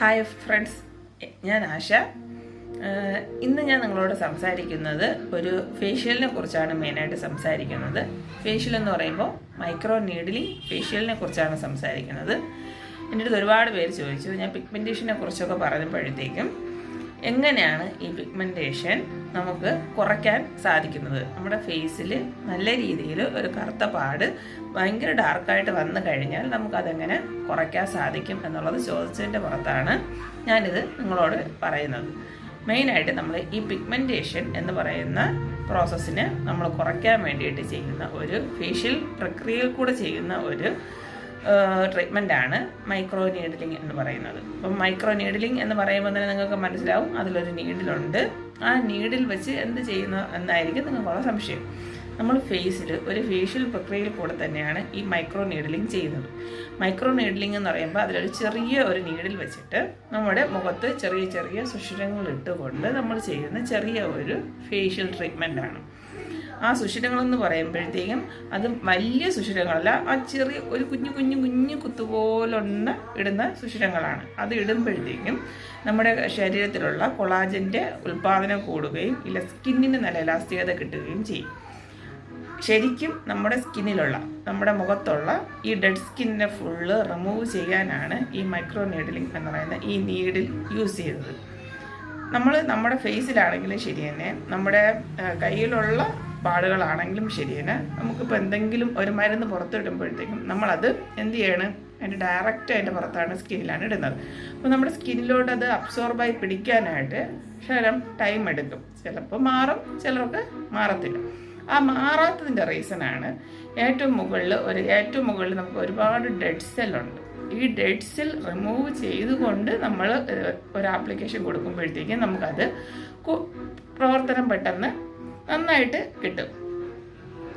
Hi friends ഞാൻ ആശ. ഇന്ന് ഞാൻ നിങ്ങളോട് സംസാരിക്കുന്നത് ഒരു ഫേഷ്യലിനെ കുറിച്ചാണ് മെയിനായിട്ട് സംസാരിക്കുന്നത്. ഫേഷ്യൽ എന്ന് പറയുമ്പോൾ മൈക്രോ നീഡിലിംഗ് ഫേഷ്യലിനെ കുറിച്ചാണ് സംസാരിക്കുന്നത്. എന്റെ അടുത്ത് ഒരുപാട് പേര് ചോദിച്ചു. ഞാൻ പിഗ്മെന്റേഷനെ കുറിച്ചൊക്കെ പറഞ്ഞപ്പോഴത്തേക്കും എങ്ങനെയാണ് ഈ പിഗ്മെന്റേഷൻ നമുക്ക് കുറയ്ക്കാൻ സാധിക്കുന്നത്? നമ്മുടെ ഫേസിൽ നല്ല രീതിയിൽ ഒരു കറുത്ത പാട് ഭയങ്കര ഡാർക്കായിട്ട് വന്നു കഴിഞ്ഞാൽ നമുക്കതെങ്ങനെ കുറയ്ക്കാൻ സാധിക്കും എന്നുള്ളത് ചോദിച്ചതിന്റെ പുറത്താണ് ഞാനിത് നിങ്ങളോട് പറയുന്നത്. മെയിനായിട്ട് നമ്മൾ ഈ പിഗ്മെന്റേഷൻ എന്ന് പറയുന്ന പ്രോസസ്സിനെ നമ്മൾ കുറയ്ക്കാൻ വേണ്ടിയിട്ട് ചെയ്യുന്ന ഒരു ഫേഷ്യൽ പ്രക്രിയയിൽ കൂടെ ചെയ്യുന്ന ഒരു ട്രീറ്റ്മെന്റ് ആണ് മൈക്രോ നീഡിലിംഗ് എന്ന് പറയുന്നത്. അപ്പം മൈക്രോ നീഡിലിംഗ് എന്ന് പറയുമ്പോൾ തന്നെ നിങ്ങൾക്ക് മനസ്സിലാവും അതിലൊരു നീഡിലുണ്ട് ആ നീഡിൽ വെച്ച് എന്ത് ചെയ്യുന്നു എന്നായിരിക്കും നിങ്ങൾക്കുള്ള സംശയം. നമ്മൾ ഫേസിൽ ഒരു ഫേഷ്യൽ പ്രക്രിയയിൽ കൂടെ തന്നെയാണ് ഈ മൈക്രോ നീഡിലിംഗ് ചെയ്യുന്നത്. മൈക്രോ നീഡിലിംഗ് എന്ന് പറയുമ്പോൾ അതിലൊരു ചെറിയ ഒരു നീഡിൽ വെച്ചിട്ട് നമ്മുടെ മുഖത്ത് ചെറിയ ചെറിയ സുഷിരങ്ങൾ ഇട്ടുകൊണ്ട് നമ്മൾ ചെയ്യുന്ന ചെറിയ ഒരു ഫേഷ്യൽ ട്രീറ്റ്മെന്റ് ആണ്. ആ സുഷിരങ്ങളെന്ന് പറയുമ്പോഴത്തേക്കും അത് വലിയ സുഷിരങ്ങളല്ല ആ ചെറിയ ഒരു കുഞ്ഞു കുഞ്ഞു കുഞ്ഞു കുത്തുപോലൊന്ന് ഇടുന്ന സുഷിരങ്ങളാണ്. അത് ഇടുമ്പോഴത്തേക്കും നമ്മുടെ ശരീരത്തിലുള്ള കൊളാജന്റെ ഉൽപ്പാദനം കൂടുകയും ഇല്ല സ്കിന്നിന് നല്ല എലാസ്തികത കിട്ടുകയും ചെയ്യും. ശരിക്കും നമ്മുടെ സ്കിന്നിലുള്ള നമ്മുടെ മുഖത്തുള്ള ഈ ഡെഡ് സ്കിന്നിനെ ഫുള്ള് റിമൂവ് ചെയ്യാനാണ് ഈ മൈക്രോ നീഡിലിംഗ് എന്ന് പറയുന്ന ഈ നീഡിൽ യൂസ് ചെയ്യുന്നത്. നമ്മൾ നമ്മുടെ ഫേസിലാണെങ്കിലും ശരി തന്നെ നമ്മുടെ കയ്യിലുള്ള പാടുകളാണെങ്കിലും ശരി തന്നെ നമുക്കിപ്പോൾ എന്തെങ്കിലും ഒരു മരുന്ന് പുറത്തിടുമ്പോഴത്തേക്കും നമ്മളത് എന്ത് ചെയ്യാണ്? അതിന്റെ ഡയറക്റ്റ് അതിന്റെ പുറത്താണ് സ്കിന്നിലാണ് ഇടുന്നത്. അപ്പോൾ നമ്മുടെ സ്കിന്നിലോട്ട് അത് അബ്സോർബായി പിടിക്കാനായിട്ട് ശരം ടൈം എടുക്കും. ചിലപ്പോൾ മാറും ചിലർക്ക് മാറത്തില്ല. ആ മാറാത്തതിന്റെ റീസണാണ് ഏറ്റവും മുകളിൽ ഒരു ഏറ്റവും മുകളിൽ നമുക്ക് ഒരുപാട് ഡെഡ് സെല്ലുണ്ട് ഈ ഡെഡ് സെൽ റിമൂവ് ചെയ്തുകൊണ്ട് നമ്മൾ ഒരു ആപ്ലിക്കേഷൻ കൊടുക്കുമ്പോഴത്തേക്കും നമുക്കത് പ്രവർത്തനം പെട്ടെന്ന് നന്നായിട്ട് കിട്ടും.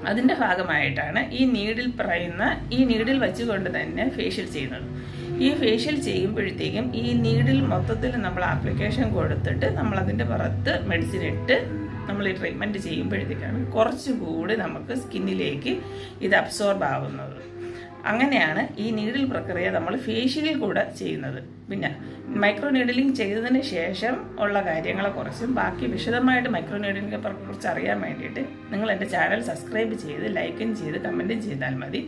അതിന്റെ ഭാഗമായിട്ടാണ് ഈ നീഡിൽ പറയുന്ന ഈ നീഡിൽ വെച്ചുകൊണ്ട് തന്നെ ഫേഷ്യൽ ചെയ്യുന്നത്. ഈ ഫേഷ്യൽ ചെയ്യുമ്പോഴത്തേക്കും ഈ നീഡിൽ മൊത്തത്തിൽ നമ്മൾ ആപ്ലിക്കേഷൻ കൊടുത്തിട്ട് നമ്മൾ അതിന്റെ പുറത്ത് മെഡിസിൻ ഇട്ട് നമ്മൾ ഈ ട്രീറ്റ്മെന്റ് ചെയ്യുമ്പോഴത്തേക്കാണ് കുറച്ചുകൂടി നമുക്ക് സ്കിന്നിലേക്ക് ഇത് അബ്സോർബ് ആവുന്നത്. അങ്ങനെയാണ് ഈ നീഡിൽ പ്രക്രിയ നമ്മൾ ഫേഷ്യലിൽ കൂടെ ചെയ്യുന്നത്. പിന്നെ മൈക്രോ നീഡിലിംഗ് ചെയ്തതിന് ശേഷം ഉള്ള കാര്യങ്ങളെക്കുറിച്ചും ബാക്കി വിശദമായിട്ട് മൈക്രോ നീഡിലിംഗിനെ കുറിച്ച് അറിയാൻ വേണ്ടിയിട്ട് നിങ്ങൾ എന്റെ ചാനൽ സബ്സ്ക്രൈബ് ചെയ്ത് ലൈക്കും ചെയ്ത് കമന്റും ചെയ്താൽ മതി.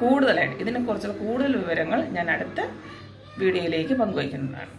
കൂടുതലായിട്ട് ഇതിനെക്കുറിച്ചുള്ള കൂടുതൽ വിവരങ്ങൾ ഞാൻ അടുത്ത വീഡിയോയിലേക്ക് പങ്കുവയ്ക്കുന്നതാണ്.